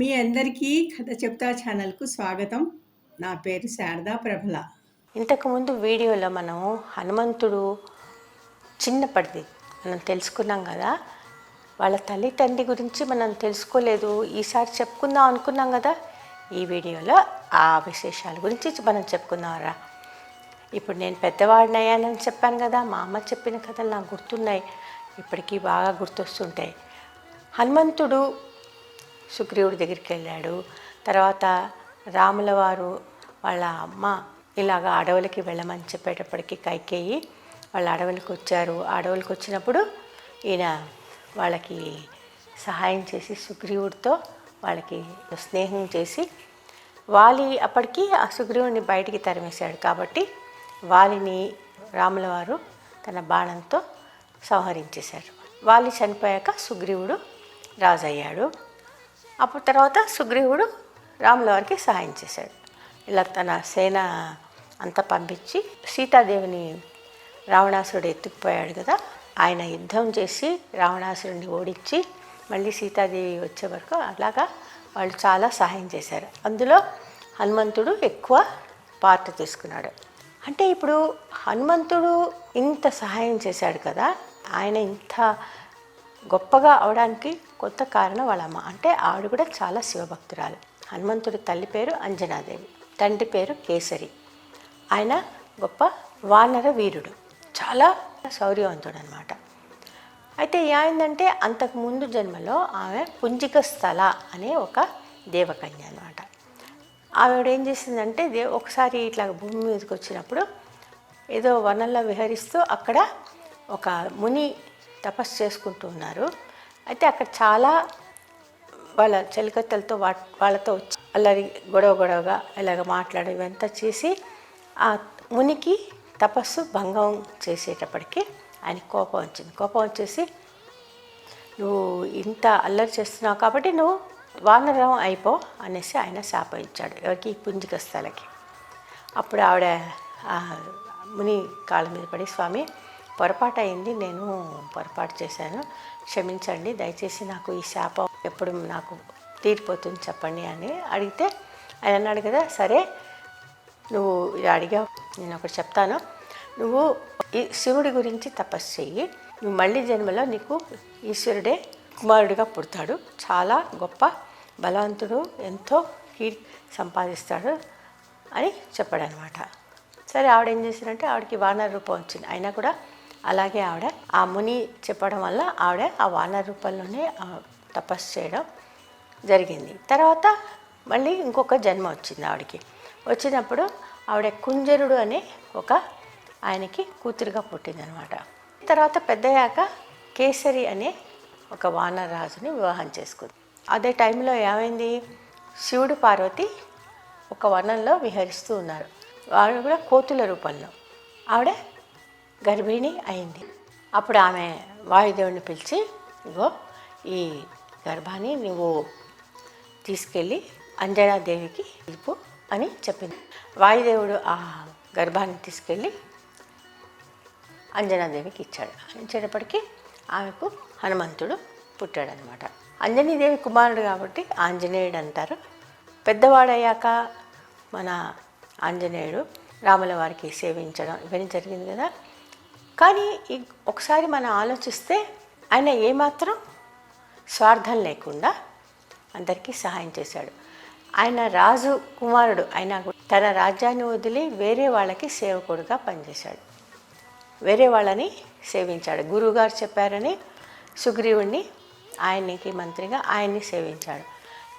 మీ అందరికీ కథ చెప్తా ఛానల్కు స్వాగతం. నా పేరు శారదా ప్రభల. ఇంతకుముందు వీడియోలో మనం హనుమంతుడు చిన్నప్పటిది మనం తెలుసుకున్నాం కదా. వాళ్ళ తల్లిదండ్రి గురించి మనం తెలుసుకోలేదు. ఈసారి చెప్పుకుందాం అనుకున్నాం కదా. ఈ వీడియోలో ఆ విశేషాల గురించి మనం చెప్పుకుందాంరా. ఇప్పుడు నేను పెద్దవాడినయ్యానని చెప్పాను కదా. మా అమ్మ చెప్పిన కథలు నాకు గుర్తున్నాయి. ఇప్పటికీ బాగా గుర్తొస్తుంటాయి. హనుమంతుడు సుగ్రీవుడి దగ్గరికి వెళ్ళాడు. తర్వాత రాముల వారు వాళ్ళ అమ్మ ఇలాగ అడవులకి వెళ్ళమని చెప్పేటప్పటికి కైకేయి వాళ్ళ అడవులకు వచ్చారు. అడవులకు వచ్చినప్పుడు ఈయన వాళ్ళకి సహాయం చేసి సుగ్రీవుడితో వాళ్ళకి స్నేహం చేసి వాలి అప్పటికి ఆ సుగ్రీవుడిని బయటికి తరిమేశాడు. కాబట్టి వాలిని రాముల వారు తన బాణంతో సంహరించేశారు. వాలి చనిపోయాక సుగ్రీవుడు రాజయ్యాడు. అప్పుడు తర్వాత సుగ్రీవుడు రాముల వారికి సహాయం చేశాడు. ఇలా తన సేన అంతా పంపించి సీతాదేవిని రావణాసురుడు ఎత్తుకుపోయాడు కదా ఆయన యుద్ధం చేసి రావణాసురుడిని ఓడించి మళ్ళీ సీతాదేవి వచ్చే వరకు అలాగా వాళ్ళు చాలా సహాయం చేశారు. అందులో హనుమంతుడు ఎక్కువ పాత్ర తీసుకున్నాడు. అంటే ఇప్పుడు హనుమంతుడు ఇంత సహాయం చేశాడు కదా ఆయన ఇంత గొప్పగా అవడానికి కొత్త కారణం వాళ్ళ అమ్మ అంటే ఆవిడ కూడా చాలా శివభక్తురాలు. హనుమంతుడి తల్లి పేరు అంజనాదేవి తండ్రి పేరు కేసరి. ఆయన గొప్ప వానర వీరుడు చాలా శౌర్యవంతుడు అనమాట అయితే ఏమైందంటే అంతకు ముందు జన్మలో ఆమె పుంజిక స్థల అనే ఒక దేవకన్య అనమాట ఆవిడ ఏం చేసిందంటే దే ఒకసారి ఇట్లా భూమి మీదకి వచ్చినప్పుడు ఏదో వనంలో విహరిస్తూ అక్కడ ఒక ముని తపస్సు చేసుకుంటూ ఉన్నారు. అయితే అక్కడ చాలా వాళ్ళ చెలికత్తెలతో వా వాళ్ళతో వచ్చి అల్లరి గొడవ గొడవగా ఇలాగ మాట్లాడి ఇవంతా చేసి ఆ మునికి తపస్సు భంగం చేసేటప్పటికి ఆయన కోపం వచ్చింది. కోపం వచ్చేసి నువ్వు ఇంత అల్లరి చేస్తున్నావు కాబట్టి నువ్వు వానరం అయిపో అనేసి ఆయన శాపం ఇచ్చాడు ఎవరికి పుంజిక స్థలకి అప్పుడు ఆవిడ ముని కాళ్ళ మీద పడి స్వామి పొరపాటు అయింది నేను పొరపాటు చేశాను. క్షమించండి దయచేసి నాకు ఈ శాప ఎప్పుడు నాకు తీరిపోతుంది చెప్పండి అని అడిగితే ఆయన అన్నాడు కదా సరే నువ్వు ఇది అడిగావు నేను ఒకటి చెప్తాను. నువ్వు ఈ శివుడి గురించి తపస్సు చెయ్యి నువ్వు మళ్ళీ జన్మలో నీకు ఈశ్వరుడే కుమారుడిగా పుడతాడు. చాలా గొప్ప బలవంతుడు ఎంతో కీర్తి సంపాదిస్తాడు అని చెప్పాడనమాట. సరే ఆవిడ ఏం చేసిందంటే ఆవిడకి వానర రూపం వచ్చింది. అయినా కూడా అలాగే ఆవిడ ఆ ముని చెప్పడం వల్ల ఆవిడ ఆ వానర రూపంలోనే తపస్సు చేయడం జరిగింది. తర్వాత మళ్ళీ ఇంకొక జన్మ వచ్చింది ఆవిడకి. వచ్చినప్పుడు ఆవిడ కుంజరుడు అనే ఒక ఆయనకి కూతురుగా పుట్టిందనమాట. తర్వాత పెద్దయ్యాక కేసరి అనే ఒక వానరాజుని వివాహం చేసుకుంది. అదే టైంలో ఏమైంది? శివుడు పార్వతి ఒక వనంలో విహరిస్తూ ఉన్నారు. ఆవిడ కూడా కోతుల రూపంలో. ఆవిడ గర్భిణి అయింది. అప్పుడు ఆమె వాయుదేవుని పిలిచి ఇగో ఈ గర్భాన్ని నువ్వు తీసుకెళ్ళి అంజనాదేవికి ఇప్పు అని చెప్పింది. వాయుదేవుడు ఆ గర్భాన్ని తీసుకెళ్ళి అంజనాదేవికి ఇచ్చాడు. ఇచ్చేటప్పటికీ ఆమెకు హనుమంతుడు పుట్టాడనమాట అంజనీదేవి కుమారుడు కాబట్టి ఆంజనేయుడు అంటారు పెద్దవాడయ్యాక మన ఆంజనేయుడు రాముల వారికి సేవించడం ఇవన్నీ జరిగింది కదా? కానీ ఈ- ఒకసారి మనం ఆలోచిస్తే ఆయన ఏమాత్రం స్వార్థం లేకుండా అందరికీ సహాయం చేశాడు. ఆయన రాజు కుమారుడు అయినా తన రాజ్యాన్ని వదిలి వేరే వాళ్ళకి సేవకుడుగా పనిచేశాడు. వేరే వాళ్ళని సేవించాడు. గురువుగారు చెప్పారని సుగ్రీవుణ్ణి ఆయనకి మంత్రిగా ఆయన్ని సేవించాడు.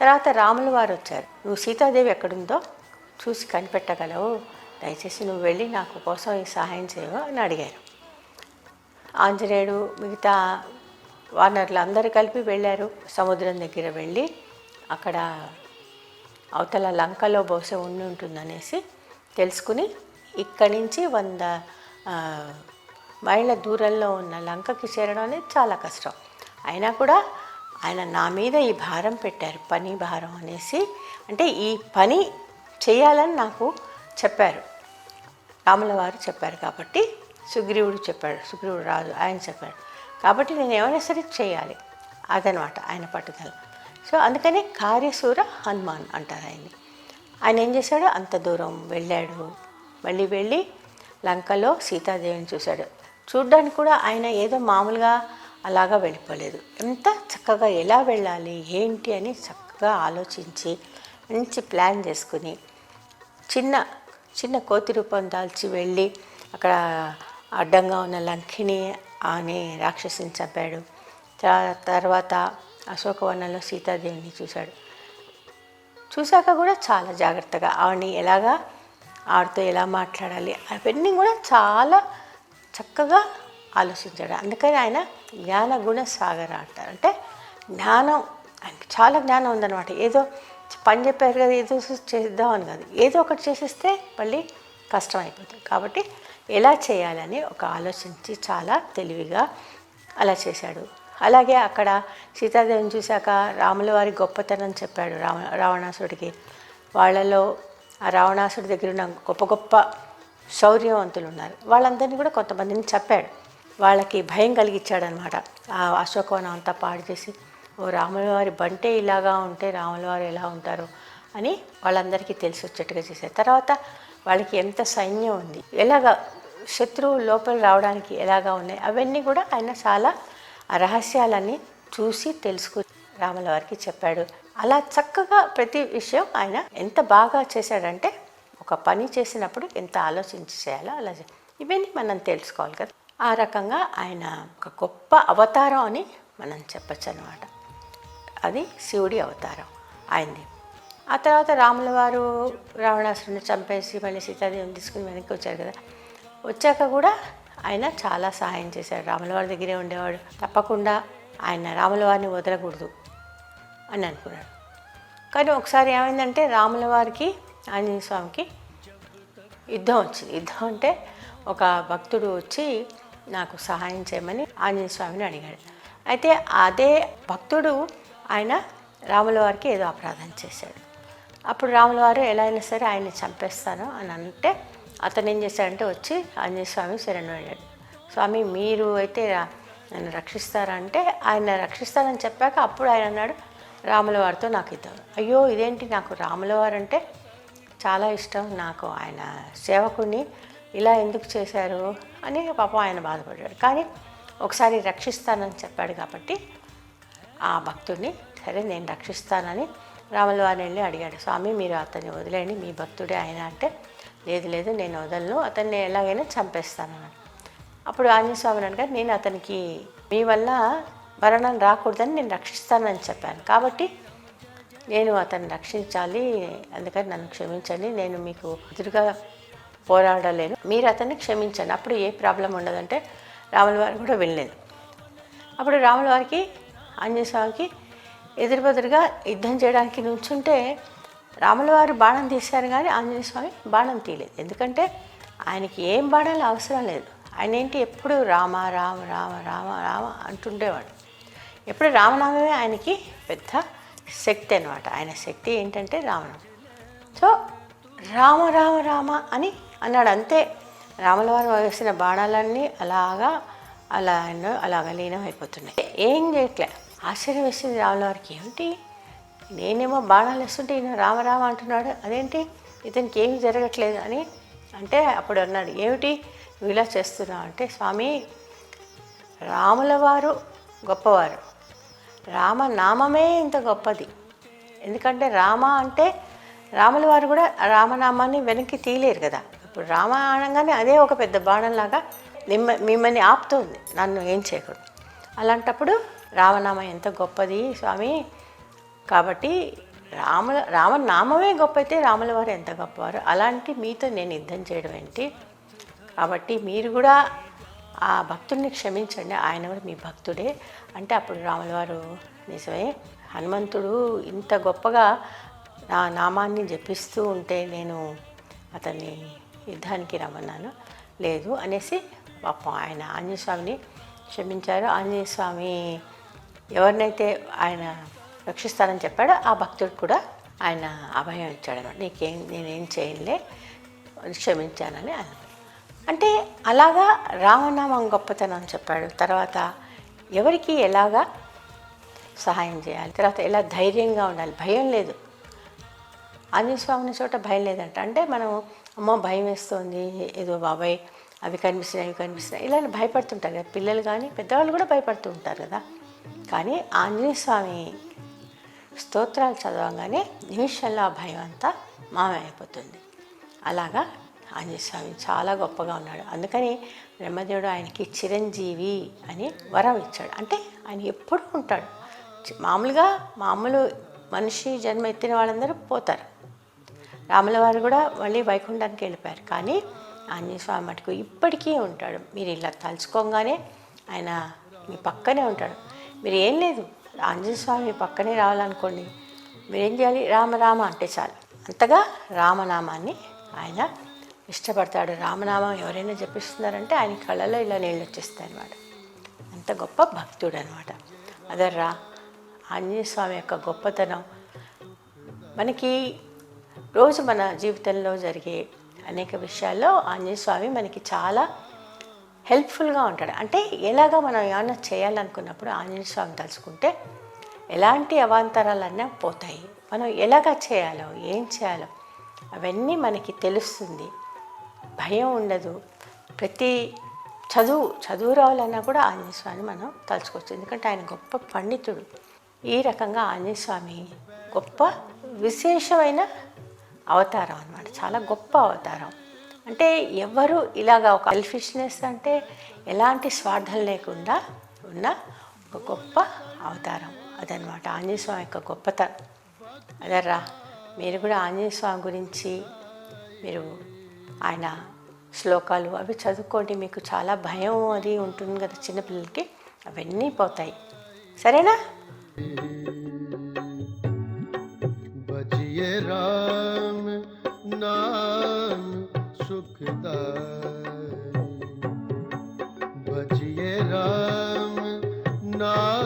తర్వాత రాముల వారు వచ్చారు. నువ్వు సీతాదేవి ఎక్కడుందో చూసి కనిపెట్టగలవు. దయచేసి నువ్వు వెళ్ళి నాకు కోసం ఈ సహాయం చేయవు అని అడిగారు. ఆంజనేయుడు మిగతా వానరులు అందరూ కలిపి వెళ్ళారు. సముద్రం దగ్గర వెళ్ళి అక్కడ అవతల లంకలో బహుశా ఉండి ఉంటుందనేసి తెలుసుకుని ఇక్కడి నుంచి వంద మైళ్ళ దూరంలో ఉన్న లంకకి చేరడం అనేది చాలా కష్టం. అయినా కూడా ఆయన నా మీద ఈ భారం పెట్టారు పని భారం అనేసి. అంటే ఈ పని చేయాలని నాకు చెప్పారు. రాముల వారు చెప్పారు కాబట్టి సుగ్రీవుడు చెప్పాడు సుగ్రీవుడు రాజు ఆయన చెప్పాడు. కాబట్టి నేను ఏమైనా సరే చేయాలి. అదనమాట ఆయన పట్టుదల. సో అందుకనే కార్యసూర హనుమాన్ అంటారు ఆయన్ని. ఆయన ఏం చేశాడు? అంత దూరం వెళ్ళాడు. మళ్ళీ వెళ్ళి లంకలో సీతాదేవిని చూశాడు. చూడ్డానికి కూడా ఆయన ఏదో మామూలుగా అలాగా వెళ్ళిపోలేదు. ఎంత చక్కగా ఎలా వెళ్ళాలి ఏంటి అని చక్కగా ఆలోచించి మంచి ప్లాన్ చేసుకుని చిన్న చిన్న కోతి రూపం దాల్చి వెళ్ళి అక్కడ అడ్డంగా ఉన్న లంకిని అనే రాక్షసిని చంపాడు. తర్వాత అశోకవనంలో సీతాదేవిని చూశాడు. చూశాక కూడా చాలా జాగ్రత్తగా ఆవిడని ఎలాగా ఆవిడతో ఎలా మాట్లాడాలి అవన్నీ కూడా చాలా చక్కగా ఆలోచించాడు. అందుకని ఆయన జ్ఞాన గుణ సాగర అంటారు. అంటే జ్ఞానం ఆయనకి చాలా జ్ఞానం ఉందన్నమాట. ఏదో పని చెప్పారు కదా ఏదో చేద్దామని కాదు. ఏదో ఒకటి చేసేస్తే మళ్ళీ కష్టం అయిపోతుంది. కాబట్టి ఎలా చేయాలని ఒక ఆలోచించి చాలా తెలివిగా అలా చేశాడు. అలాగే అక్కడ సీతాదేవిని చూశాక రాముల వారి గొప్పతనం చెప్పాడు రావ రావణాసుడికి వాళ్ళలో ఆ రావణాసుడి దగ్గర ఉన్న గొప్ప గొప్ప శౌర్యవంతులు ఉన్నారు వాళ్ళందరినీ కూడా కొంతమందిని చెప్పాడు వాళ్ళకి భయం కలిగించాడనమాట ఆ అశోకవనం అంతా పాడు చేసి ఓ రాములవారి బంటే ఇలాగా ఉంటే రాములవారు ఎలా ఉంటారు? అని వాళ్ళందరికీ తెలిసి వచ్చేట్టుగా చేశారు. తర్వాత వాళ్ళకి ఎంత సైన్యం ఉంది? ఎలాగ శత్రువు లోపల రావడానికి ఎలాగా ఉన్నాయి? అవన్నీ కూడా ఆయన చాలా రహస్యాలన్నీ చూసి తెలుసుకు రాముల వారికి చెప్పాడు. అలా చక్కగా ప్రతి విషయం ఆయన ఎంత బాగా చేశాడంటే ఒక పని చేసినప్పుడు ఎంత ఆలోచించి చేయాలో అలా ఇవన్నీ మనం తెలుసుకోవాలి కదా. ఆ రకంగా ఆయన ఒక గొప్ప అవతారం అని మనం చెప్పచ్చు అనమాట అది శివుడి అవతారం ఆయనది. ఆ తర్వాత రాముల వారు రావణాసురుని చంపేసి మళ్ళీ సీతాదేవిని తీసుకుని వెనక్కి వచ్చారు కదా. వచ్చాక కూడా ఆయన చాలా సహాయం చేశాడు. రాములవారి దగ్గరే ఉండేవాడు. తప్పకుండా ఆయన రాములవారిని వదలకూడదు అని అనుకున్నాడు. కానీ ఒకసారి ఏమైందంటే రాములవారికి ఆంజనేయ స్వామికి యుద్ధం వచ్చింది. యుద్ధం అంటే ఒక భక్తుడు వచ్చి నాకు సహాయం చేయమని ఆంజనేయ స్వామిని అడిగాడు. అయితే అదే భక్తుడు ఆయన రాముల వారికి ఏదో అపరాధం చేశాడు. అప్పుడు రాముల వారు ఎలా అయినా సరే ఆయన్ని చంపేస్తాను అని అంటే అతను ఏం చేశాడంటే వచ్చి ఆంజనేయ స్వామి శరణు అయ్యాడు. స్వామి మీరు అయితే నన్ను రక్షిస్తారంటే ఆయన రక్షిస్తానని చెప్పాక అప్పుడు ఆయన అన్నాడు రాములవారితో నాకు ఇద్దరు అయ్యో ఇదేంటి నాకు రాములవారు అంటే చాలా ఇష్టం నాకు ఆయన సేవకుని ఇలా ఎందుకు చేశారు అని పాపం ఆయన బాధపడ్డాడు. కానీ ఒకసారి రక్షిస్తానని చెప్పాడు కాబట్టి ఆ భక్తుడిని సరే నేను రక్షిస్తానని రాములవారిని వెళ్ళి అడిగాడు. స్వామి మీరు అతన్ని వదిలేయండి మీ భక్తుడే ఆయన అంటే లేదు లేదు నేను వదలను. అతన్ని ఎలాగైనా చంపేస్తాను అప్పుడు ఆంజనేయస్వామి అనగా నేను అతనికి మీ వల్ల మరణం రాకూడదని నేను రక్షిస్తానని చెప్పాను. కాబట్టి నేను అతన్ని రక్షించాలి అందుకని నన్ను క్షమించండి. నేను మీకు ఎదురుగా పోరాడలేను. మీరు అతన్ని క్షమించండి. అప్పుడు ఏ ప్రాబ్లం ఉండదంటే రాముల వారు కూడా వెళ్ళలేదు అప్పుడు రాముల వారికి ఆంజనేయ స్వామికి ఎదురుబెదురుగా యుద్ధం చేయడానికి నుంచుంటే రాములవారు బాణం తీశారు కానీ ఆంజనేయ స్వామి బాణం తీయలేదు. ఎందుకంటే ఆయనకి ఏం బాణాలు అవసరం లేదు. ఆయన ఏంటి? ఎప్పుడు రామ రామ రామ రామ రామ అంటుండేవాడు. ఎప్పుడు రామనామే ఆయనకి పెద్ద శక్తి అనమాట ఆయన శక్తి ఏంటంటే రామనామం సో రామ రామ రామ అని అన్నాడు. అంతే. రాములవారు వేసిన బాణాలన్నీ అలాగా అలా అలాగ లీనం అయిపోతున్నాయి ఏం చేయట్లే. ఆశ్చర్యం వేసింది రాములవారికి. ఏమిటి? నేనేమో బాణాలు వేస్తుంటే ఈయన రామ రామ అంటున్నాడు. అదేంటి? ఇతనికి ఏమీ జరగట్లేదు అని అంటే అప్పుడు అన్నాడు ఏమిటి? నువ్వు ఇలా చేస్తున్నావు అంటే స్వామి రాముల వారు గొప్పవారు. రామనామమే ఇంత గొప్పది. ఎందుకంటే రామ అంటే రాముల వారు కూడా రామనామాన్ని వెనక్కి తీయలేరు కదా. ఇప్పుడు రామ అనగానే అదే ఒక పెద్ద బాణంలాగా మిమ్మ మిమ్మల్ని ఆపుతుంది. నన్ను ఏం చేయకూడదు. అలాంటప్పుడు రామనామ ఎంత గొప్పది స్వామి? కాబట్టి రాముల రామనామమే గొప్ప అయితే రాముల వారు ఎంత గొప్పవారు? అలాంటి మీతో నేను యుద్ధం చేయడం ఏంటి? కాబట్టి మీరు కూడా ఆ భక్తుడిని క్షమించండి. ఆయన కూడా మీ భక్తుడే. అంటే అప్పుడు రాముల వారు నిజమే హనుమంతుడు ఇంత గొప్పగా నా నామాన్ని జపిస్తూ ఉంటే నేను అతన్ని యుద్ధానికి రమ్మన్నాను. లేదు అనేసి పాపం ఆయన ఆంజనేయ స్వామిని క్షమించారు. ఆంజనేయ స్వామి ఎవరినైతే ఆయన రక్షిస్తానని చెప్పాడు. ఆ భక్తుడు కూడా ఆయన అభయం ఇచ్చాడు నీకేం నేనేం చేయలే క్షమించానని ఆయన అంటే అలాగా రామనామం గొప్పతనం చెప్పాడు. తర్వాత ఎవరికి ఎలాగా సహాయం చేయాలి? తర్వాత ఎలా ధైర్యంగా ఉండాలి? భయం లేదు. ఆంజనేయస్వామిని చోట భయం లేదంట. అంటే మనం అమ్మ భయం వేస్తుంది ఏదో బాబాయ్ అవి కనిపిస్తున్నాయి ఇవి కనిపిస్తున్నాయి. ఇలా భయపడుతుంటారు కదా. పిల్లలు కానీ పెద్దవాళ్ళు కూడా భయపడుతూ ఉంటారు కదా. కానీ ఆంజనేయ స్వామి స్తోత్రాలు చదవగానే నిమిషంలో ఆ భయం అంతా మామైపోతుంది. అలాగా ఆంజనేయ స్వామి చాలా గొప్పగా ఉన్నాడు. అందుకని బ్రహ్మదేవుడు ఆయనకి చిరంజీవి అని వరం ఇచ్చాడు. అంటే ఆయన ఎప్పుడూ ఉంటాడు. మామూలుగా మామూలు మనిషి జన్మ ఎత్తిన వాళ్ళందరూ పోతారు. రాముల వారు కూడా మళ్ళీ వైకుంఠానికి వెళ్ళిపోయారు. కానీ ఆంజనేయ స్వామి మటుకు ఇప్పటికీ ఉంటాడు. మీరు ఇలా తలుచుకోగానే ఆయన మీ పక్కనే ఉంటాడు. మీరు ఏం లేదు. ఆంజనేయ స్వామి పక్కనే రావాలనుకోండి. మీరు ఏం చేయాలి రామరామ అంటే చాలు. అంతగా రామనామాన్ని ఆయన ఇష్టపడతాడు. రామనామం ఎవరైనా జపిస్తున్నారంటే ఆయన కళ్ళలో ఇలా నీళ్ళు వచ్చేస్తాయి అనమాట అంత గొప్ప భక్తుడు అనమాట అదర్రా ఆంజనేయ స్వామి యొక్క గొప్పతనం. మనకి రోజు మన జీవితంలో జరిగే అనేక విషయాల్లో ఆంజనేయ స్వామి మనకి చాలా హెల్ప్ఫుల్గా ఉంటాడు. అంటే ఎలాగ మనం ఏమైనా చేయాలనుకున్నప్పుడు ఆంజనేయ స్వామి తలుచుకుంటే ఎలాంటి అవాంతరాలన్నా పోతాయి. మనం ఎలాగ చేయాలో ఏం చేయాలో అవన్నీ మనకి తెలుస్తుంది. భయం ఉండదు. ప్రతి చదువు చదువు రావాలన్నా కూడా ఆంజనేయ స్వామిని మనం తలుచుకోవచ్చు. ఎందుకంటే ఆయన గొప్ప పండితుడు. ఈ రకంగా ఆంజనేయ స్వామి గొప్ప విశేషమైన అవతారం అన్నమాట. చాలా గొప్ప అవతారం. అంటే ఎవరు ఇలాగా ఒక సెల్ఫిష్నెస్ అంటే ఎలాంటి స్వార్థం లేకుండా ఉన్న ఒక గొప్ప అవతారం అదనమాట ఆంజనేయ స్వామి యొక్క గొప్పతనం అదర్రా మీరు కూడా ఆంజనేయ స్వామి గురించి మీరు ఆయన శ్లోకాలు అవి చదువుకోండి. మీకు చాలా భయం అది ఉంటుంది కదా చిన్నపిల్లలకి. అవన్నీ పోతాయి. సరేనా? ਸੁਖਦਾਈ ਬਚੀਏ ਰਾਮ ਨਾ